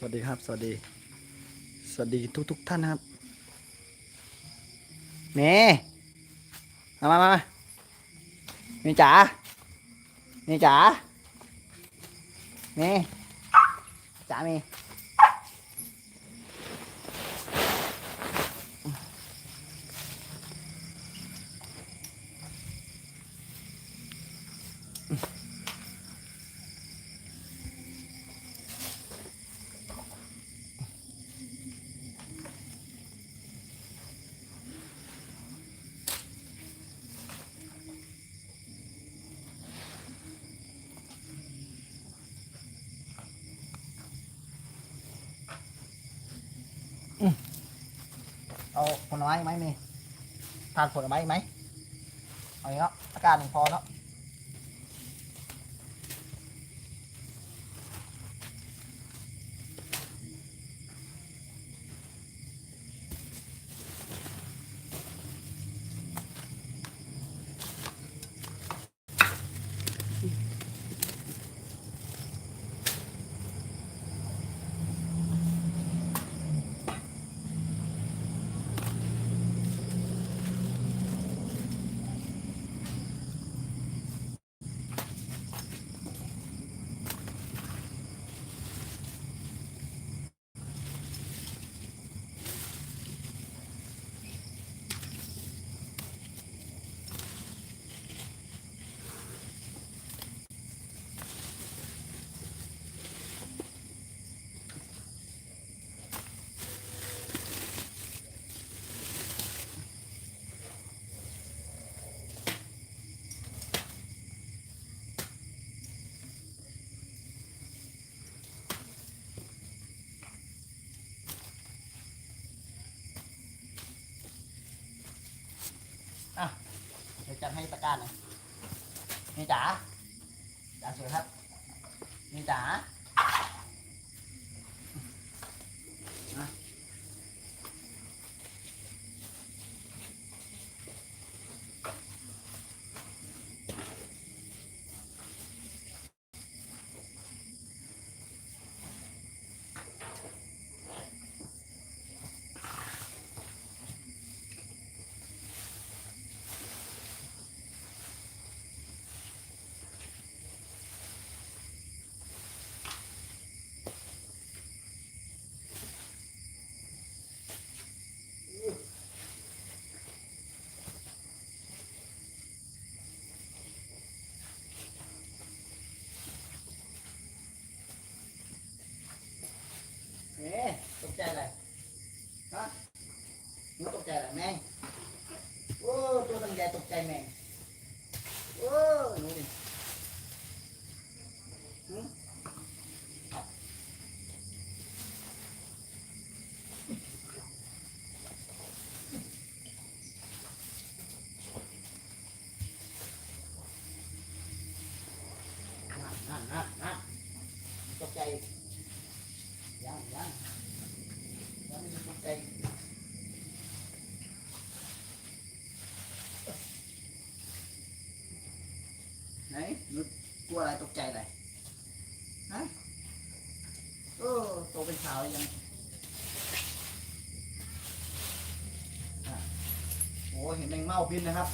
สวัสดีครับ สวัสดี สวัสดีทุกทุกท่านครับเมย์มามามาเมย์จ๋าเมย์จ๋าเมย์จ๋าเมย์ เอาผลไม้ไหมมีทานผลไม้ไหมเอาอย่างนี้เนาะอาการหนึ่งพอเนาะ จัดให้ตะกร้ารหน่อยมีจ๋าจ๋าสวยครับมีจ๋าอะ เอ๊ะตกใจอะไรฮะมึงตกใจอะไรแมงโอ้ตัวตั้งใหญ่ตกใจแมงโอ้หนูดิหึนั่นนั่นนั่นนั่นตกใจ ยังยังยังไม่ตกใจไหนหนูกลัวอะไรตกใจอะไรฮะโอ้โตเป็นสาวยังอะโอ้เห็นแมงเม่า บินนะครับ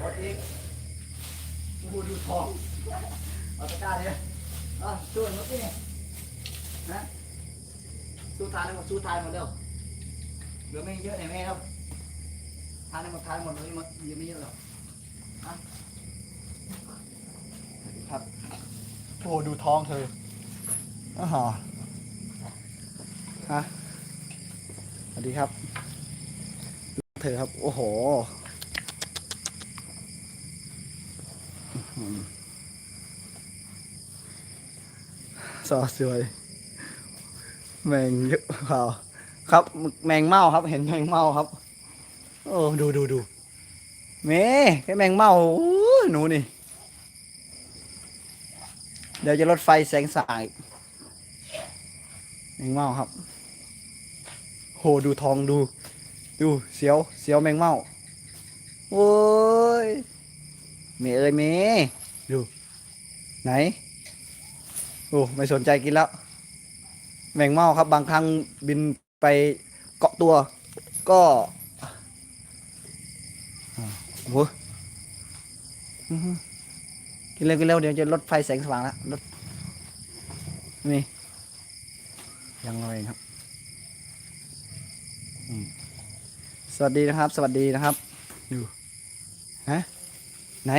กดอีกโอ้โหดูทองเอาตะกร้าเลยอะช่วยหนูสินะสู้ทานหมดสู้ทานหมดเร็วเหลือไม่เยอะไหนแม่ครับทานหมดทานหมดเลยหมดเหลือไม่เยอะหรอกอะครับโอ้ดูท้องเธออ๋อฮะสวัสดีครับ เธอครับ โอ้โหอื้อหือสอสวย แมงเยอะเปล่าครับ แมงเม่าครับ เห็นแมงเม่าครับ โอ้ดูดูดูเมแค่แมงเม่าโอ้หนูนี่ เดี๋ยวจะลดไฟแสงสายแมงเม่าครับ โหดูทองดู ดูเสียวเสียวแมงเม่าโอ้ยเมเอ้ยเมดูไหนโอ้ไม่สนใจกินแล้ว แมงเม่าครับ บางครั้งบินไปเกาะตัว ก็อ่าโอ้โหอื้อหือกินเร็วกินเร็วเดี๋ยวจะลดไฟแสงสว่างแล้วลดนี่ยังไงครับอืม สวัสดีนะครับ สวัสดีนะครับดูฮะไหน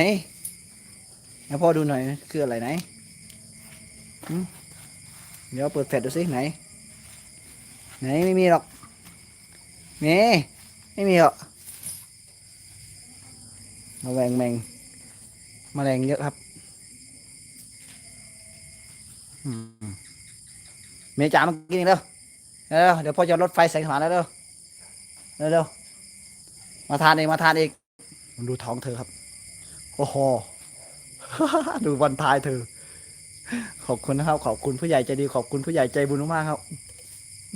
ให้พ่อดูหน่อยคืออะไรไหนหืมเดี๋ยวเปิดแฟลชดูสิไหน ไหนไม่มีหรอกนี่ไม่มีหรอกมาแวงแมงแมลงเยอะครับอืมเมย์จ๋ามากินอีกเร็วเร็วเดี๋ยวพ่อจะลดไฟแสงสว่างแล้วเร็วเร็วเร็ว มาทานเองมาทานเองมันดูท้องเธอครับ โอ้โห ดูวันทายเธอ ขอบคุณนะครับ ขอบคุณผู้ใหญ่ใจดี ขอบคุณผู้ใหญ่ใจบุญมากๆครับ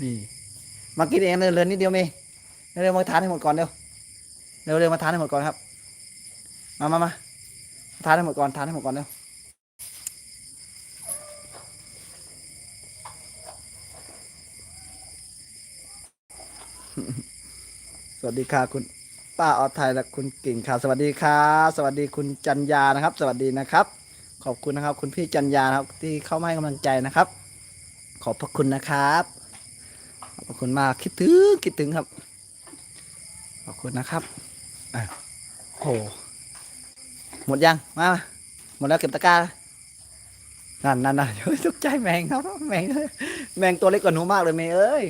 นี่ มากินเองเลยเรือนิดเดียวเมย์เร็วมาทานให้หมดก่อนเร็ว เร็วเร็วมาทานให้หมดก่อนครับ มามามาทานให้หมดก่อน ทานให้หมดก่อนเร็วสวัสดีค่ะคุณ ป้าออดไทยและคุณกิ่งค่ะสวัสดีค่ะสวัสดีคุณจันยานะครับ สวัสดีนะครับ ขอบคุณนะครับ คุณพี่จันยานะครับที่เข้ามาให้กำลังใจนะครับ ขอบพระคุณนะครับขอบพระคุณมากคิดถึงคิดถึงครับ ขอบคุณนะครับอะโหหมดยังมาหมดแล้วเก็บตะกร้านั่นนั่นนั่นยตกใจแมงครับแมงแมงตัวเล็กกว่าหนูมากเลยเมย์เอ้ย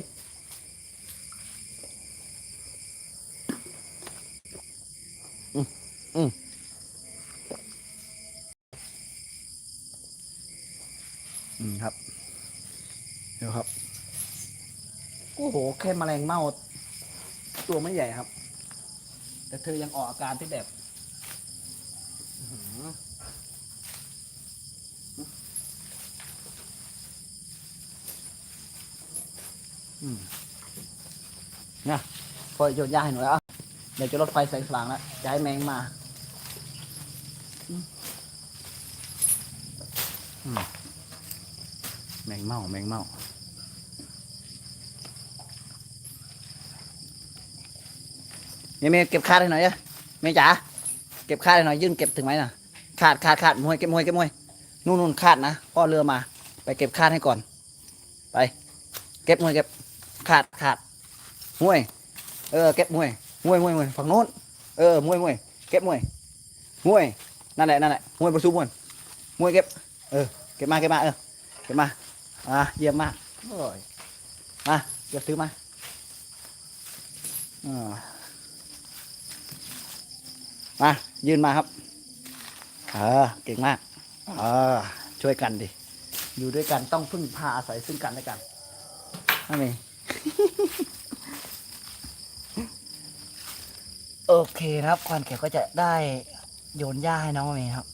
อืมอืม อืมครับเดี๋ยวครับโอ้โหแค่แมลงเม่าตัวไม่ใหญ่ครับ แต่เธอยังออกอาการที่แบบเนี่ยพอโยนยาให้หนูแล้วอะเดี๋ยวจะลดไฟแสงสว่างแล้วจะให้แมงมา อืม แมงเม่าแมงเม่าเมย์เมย์เก็บคาดให้หน่อยเด้อเมย์จ๋าเก็บคาดให้หน่อยยื่นเก็บถึงไหมน่ะคาดคาดคาดมวยเก็บมวยเก็บมวยนู่นนู่นคาดนะพ่อเรือมา ไปเก็บคาดให้ก่อน ไป เก็บมวยเก็บคาดคาดมวย เออเก็บมวยมวยมวยมวยฝั่งโน้นเออมวยมวยเก็บมวยมวยนั่นแหละนั่นแหละมวยประสูมวยมวยเก็บเออเก็บมาเก็บมาเออเก็บมา อะเยี่ยมมากโอ้ยมาเก็บซื้อมาอ่ามา ยืนมาครับ เออ เก่งมาก เออ ช่วยกันดิ อยู่ด้วยกันต้องพึ่งพาอาศัยซึ่งกันและกันนั่นเองโอเคนะครับควันเขียวก็จะได้โยนหญ้าให้น้องเมย์ครับ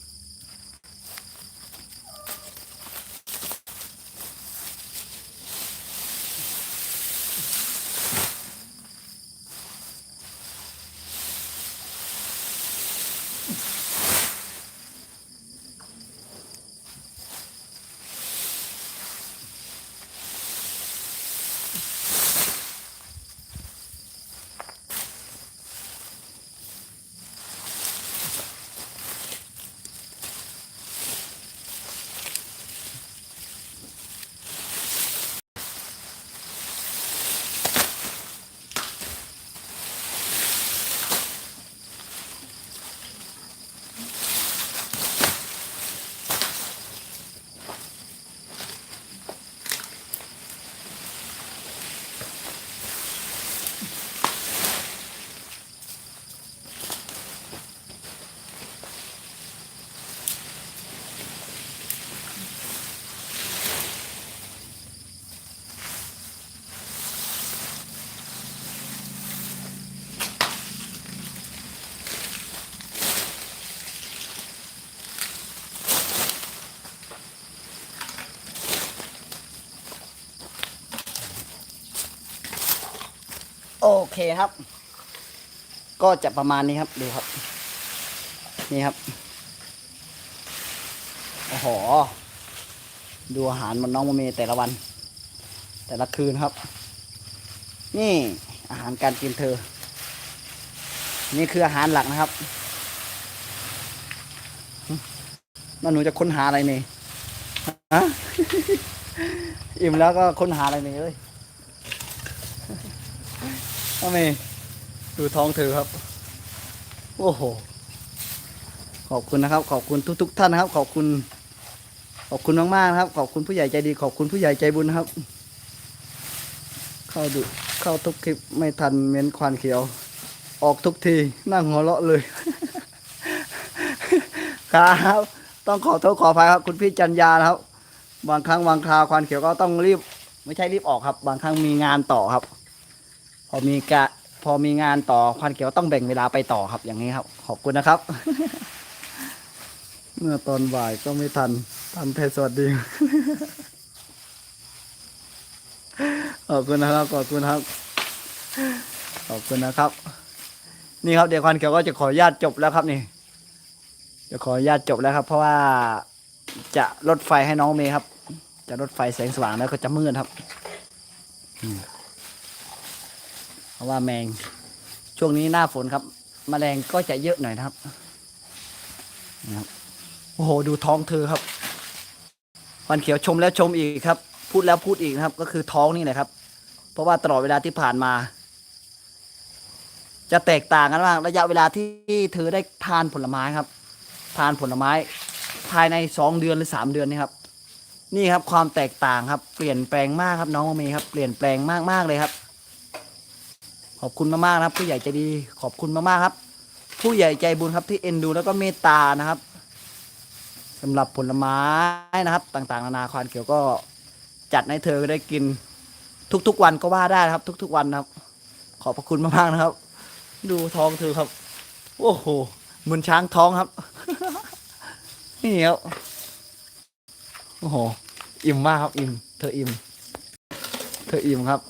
เคครับ ก็จะประมาณนี้ครับดูครับ นี่ครับโอ้โหดูอาหารมันน้องโมเมแต่ละวัน แต่ละคืนครับ นี่อาหารการกินเธอ นี่คืออาหารหลักนะครับนั่นหนูจะค้นหาอะไรนี่ฮะอิ่มแล้วก็ค้นหาอะไรนี่เอ้ย ทำไมดูท้องเธอครับ โอ้โห ขอบคุณนะครับ ขอบคุณทุก ๆ ท่านนะครับ ขอบคุณ ขอบคุณมากๆนะครับ ขอบคุณผู้ใหญ่ใจดี ขอบคุณผู้ใหญ่ใจบุญครับ เข้าดูเข้าทุกคลิปไม่ทันเม้นควานเขียว ออกทุกทีนั่งหัวเราะเลย ครับ ต้องขอโทษขออภัยครับ คุณพี่จันยานะครับ บางครั้งบางคราวควานเขียวก็ต้องรีบ ไม่ใช่รีบออกครับ บางครั้งมีงานต่อครับ พอมีกะพอมีงานต่อควานเขียวต้องแบ่งเวลาไปต่อครับ อย่างนี้ครับ ขอบคุณนะครับ เมื่อตอนบ่ายก็ไม่ทันทันเพจสวัสดีขอบคุณนะครับขอบคุณครับขอบคุณนะครับ นี่ครับเดี๋ยวควันเขียวก็จะขออนุญาตจบแล้วครับนี่จะขออนุญาตจบแล้วครับ เพราะว่าจะลดไฟให้น้องเมย์ครับ จะลดไฟแสงสว่างแล้วก็จะมืดครับอืม เพราะว่าแมงช่วงนี้หน้าฝนครับแมลงก็จะเยอะหน่อยนะครับนะครับโอ้โหดูท้องเธอครับควันเขียวชมแล้วชมอีกครับ พูดแล้วพูดอีกนะครับ ก็คือท้องนี่แหละครับ เพราะว่าตลอดเวลาที่ผ่านมา จะแตกต่างกันมากระยะเวลาที่เธอได้ทานผลไม้ครับ ทานผลไม้ภายในสองเดือนหรือสามเดือนนี่ครับ นี่ครับความแตกต่างครับ เปลี่ยนแปลงมากครับน้องมเมย์ครับ เปลี่ยนแปลงมากมากๆเลยครับ ขอบคุณมากๆนะครับ ผู้ใหญ่ใจดีขอบคุณมากๆครับ ผู้ใหญ่ใจบุญครับที่เอ็นดูแล้วก็เมตตานะครับสำหรับผลไม้นะครับ ต่างๆ นานาควานเขียวก็จัดให้เธอได้กินทุกๆวันก็ว่าได้นะครับ ทุก ๆ วันนะครับ ขอบพระคุณมากๆนะครับ ดูท้องเธอครับ โอ้โหเหมือนช้างท้องครับ นี่ครับโอ้โหอิ่มมากครับอิ่ม เธออิ่ม เธออิ่มครับ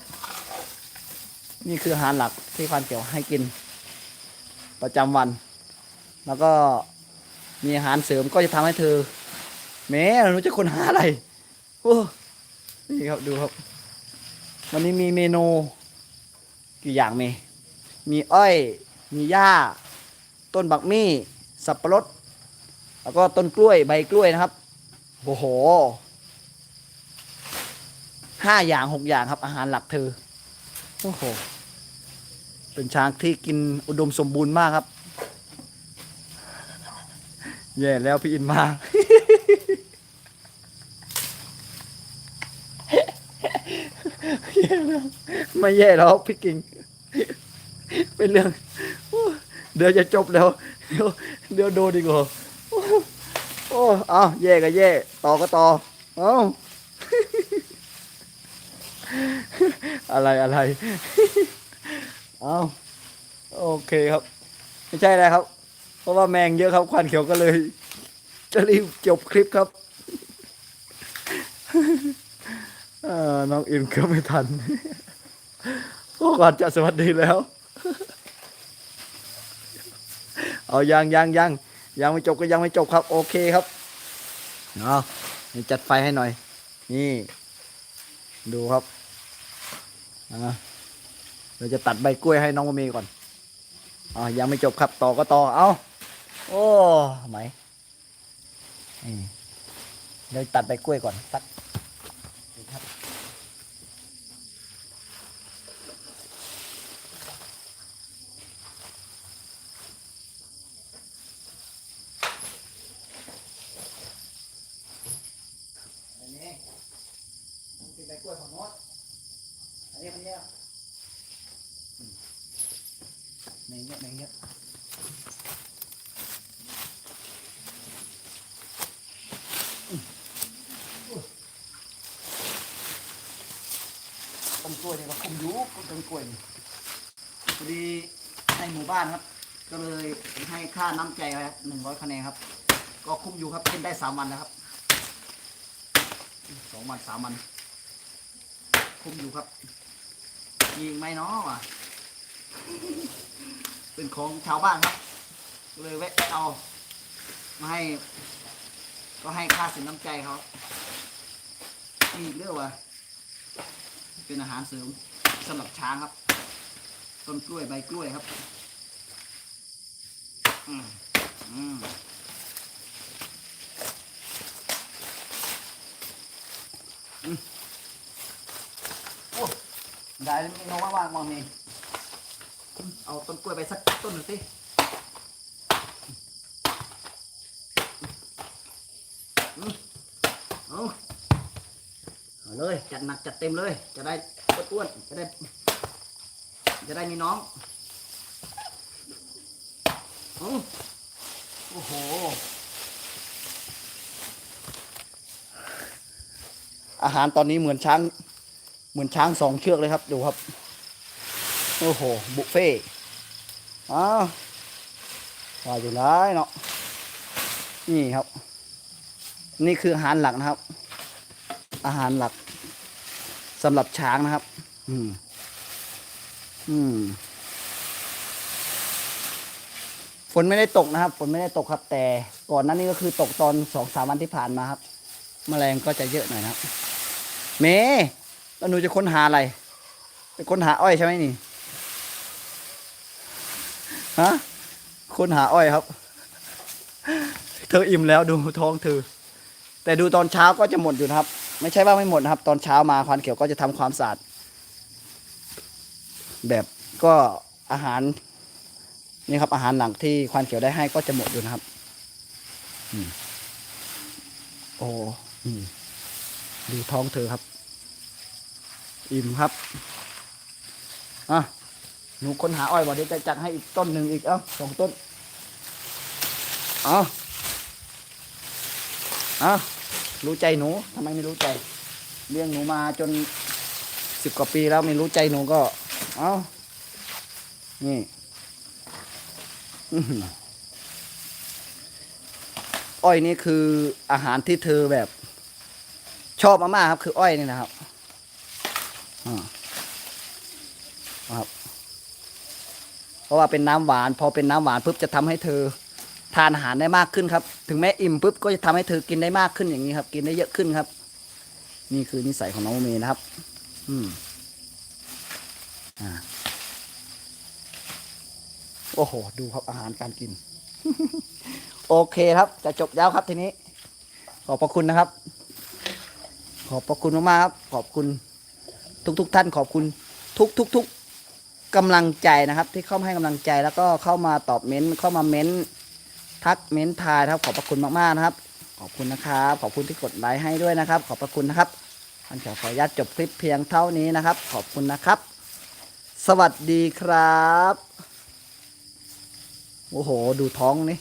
นี่คืออาหารหลักที่ควานเขียวให้กิน ประจำวัน แล้วก็มีอาหารเสริมก็จะทำให้เธอแหม้หนูจะค้นหาอะไรโอ้นี่ครับดูครับ วันนี้มีเมนูกี่อย่างมีมีอ้อย มีหญ้า ต้นบักมี่ สับปะรด แล้วก็ต้นกล้วยใบกล้วยนะครับ โอ้โหห้าอย่างหกอย่างครับอาหารหลักเธอ โอ้โห เป็นช้างที่กินอุดมสมบูรณ์มากครับ แย่แล้วพี่อินมาแย่ไม่แย่แล้วพี่กิ่ง เป็นเรื่อง เดี๋ยวจะจบแล้ว เดี๋ยวเดี๋ยวโดนดีกว่าโอ้โอ้เอาแย่ก็แย่ ต่อก็ต่อ เอา อะไรอะไร เอาโอเคครับ ไม่ใช่อะไรครับ เพราะว่าแมงเยอะครับควันเขียวก็เลย จะรีบจบคลิปครับน้องอินก็ไม่ทันก็ก่อนจะสวัสดีแล้ว เอายังยังยังยังไม่จบก็ยังไม่จบครับ โอเคครับเอานี่จัดไฟให้หน่อย นี่ ดูครับ อ่าเราจะตัดใบกล้วยให้น้องมะเมีก่อนอ๋อยังไม่จบครับต่อก็ต่อเอาโอ้ไหม่เดี๋ยวตัดใบกล้วยก่อนสักครับอันนี้มันเป็นใบกล้วยของน้ตอันนี้มัน เยอะอืมแมงเยอะแมงเยอะอืมอุ้ยต้นกล้วยเนี่ยก็คุมอยุกต้นกล้วยนี่พอดีในหมู่บ้านครับ ก็เลยให้ค่าน้ำใจไว้ครับหนึ่งร้อยคะแนนครับ ก็คุมอยู่ครับเป็นได้สามวันแล้วครับสองวันสามวันคุมอยู่ครับ มีอีกไหมเนาะวะเป็นของชาวบ้านครับ เลยแวะเอา มาให้ ก็ให้ค่าสินน้ำใจเขามีอีกเรื่องวะเป็นอาหารเสริมสำหรับช้างครับ ต้นกล้วยใบกล้วยครับ อืมอืม ได้แล้วมีน้องว่างๆมองนี่เอาต้นกล้วยไปสักต้นหนึ่งสิอืมเอาเอาเลย จัดหนักจัดเต็มเลย จะได้อ้วนๆจะได้ จะได้มีน้องโอ้โอ้โหอาหารตอนนี้เหมือนช้างเห มือนช้างสองเชือกเลยครับ ดูครับ โอ้โห บุฟเฟ่อ้าวว่าอยู่ไรเนาะ นี่ครับ นี่คืออาหารหลักนะครับ อาหารหลักสำหรับช้างนะครับ อืม อืม ฝนไม่ได้ตกนะครับ ฝนไม่ได้ตกครับ แต่ก่อนนั้นนี่ก็คือตกตอนสองสามวันที่ผ่านมาครับ แมลงก็จะเยอะหน่อยนะครับ เมย์ แล้วหนูจะค้นหาอะไร จะค้นหาอ้อยใช่ไหมนี่ ฮะ ค้นหาอ้อยครับ เธออิ่มแล้วดูท้องเธอ แต่ดูตอนเช้าก็จะหมดอยู่นะครับ ไม่ใช่ว่าไม่หมดนะครับ ตอนเช้ามาควานเขียวก็จะทำความสะอาด แบบก็อาหาร นี่ครับอาหารหลังที่ควานเขียวได้ให้ก็จะหมดอยู่นะครับอืมโอ้อืมดูท้องเธอครับ อิ่มครับอะหนูค้นหาอ้อยบอเดี๋ยวจะจัดให้อีกต้นหนึ่งอีกเอ้าสองต้นเอาเอารู้ใจหนูทำไมไม่รู้ใจ เลี้ยงหนูมาจนสิบกว่าปีแล้วไม่รู้ใจหนูก็ เอานี่อ้อยนี่คืออาหารที่เธอแบบ ชอบมากๆครับ คืออ้อยนี่นะครับ อ่าครับเพราะว่าเป็นน้ำหวาน พอเป็นน้ำหวานปุ๊บจะทำให้เธอทานอาหารได้มากขึ้นครับ ถึงแม้อิ่มปุ๊บก็จะทำให้เธอกินได้มากขึ้นอย่างนี้ครับ กินได้เยอะขึ้นครับ นี่คือนิสัยของน้องเมย์นะครับ อืมอ่าโอ้โห ดูครับอาหารการกิน โอเคครับ จะจบยาวครับทีนี้ ขอบพระคุณนะครับ ขอบพระคุณมากๆครับ ขอบคุณ ทุกๆทท่านขอบคุณทุกทุกทุกกำลังใจนะครับ ที่เข้ามาให้กำลังใจแล้วก็เข้ามาตอบเม้นเข้ามาเม้นทักเม้นทายครับขอบพระคุณมากๆนะครับ ขอบคุณนะครับขอบคุณที่กดไลค์ให้ด้วยนะครับ ขอบพระคุณนะครับอันขอขออนุญาตจบคลิปเพียงเท่านี้นะครับ ขอบคุณนะครับ สวัสดีครับโอ้โห ดูท้องนี่